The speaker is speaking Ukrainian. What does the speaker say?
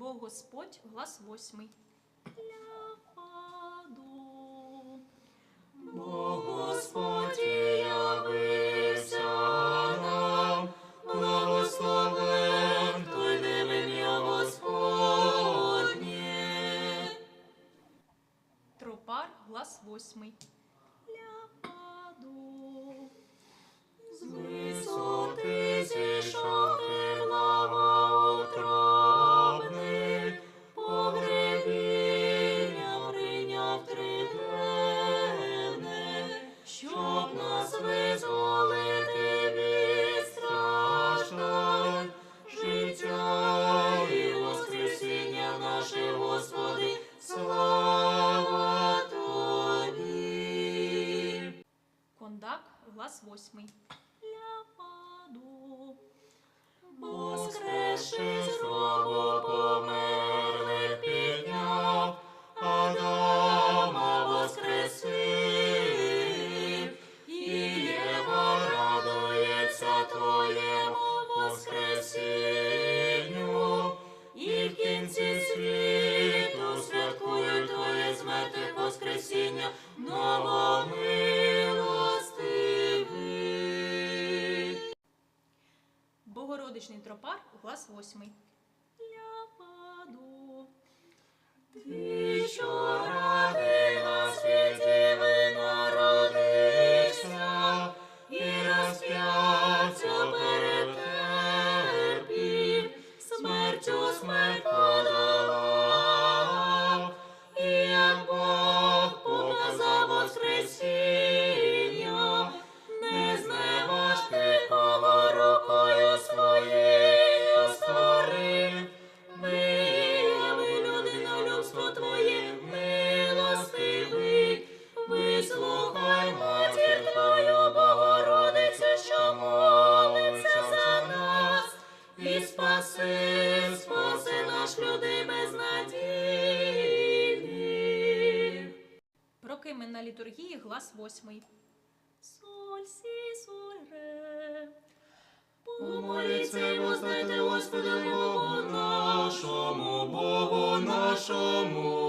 Бо Господь глас восьмий. Ляпаду. Бо Господь явився нам, благословен той ім'я Господнє. Тропар глас восьмий. Нас визволити від страждань, життя і воскресіння наше, Господи, слава Тобі. Кондак глас восьмий. Ляпаду. Богородичний тропар глас восьмий. Ляпаду. Ти, що ради на світі ви народився, і розп'яття перетерпів, смертю смерть подолав, і як Бог показав воскресіння, спаси, спаси наш людей безнадійних. Прокими на літургії глас восьмий. Соль, сі, соль, ре. Помоліться і воздайте Господи Богу нашому, Богу нашому.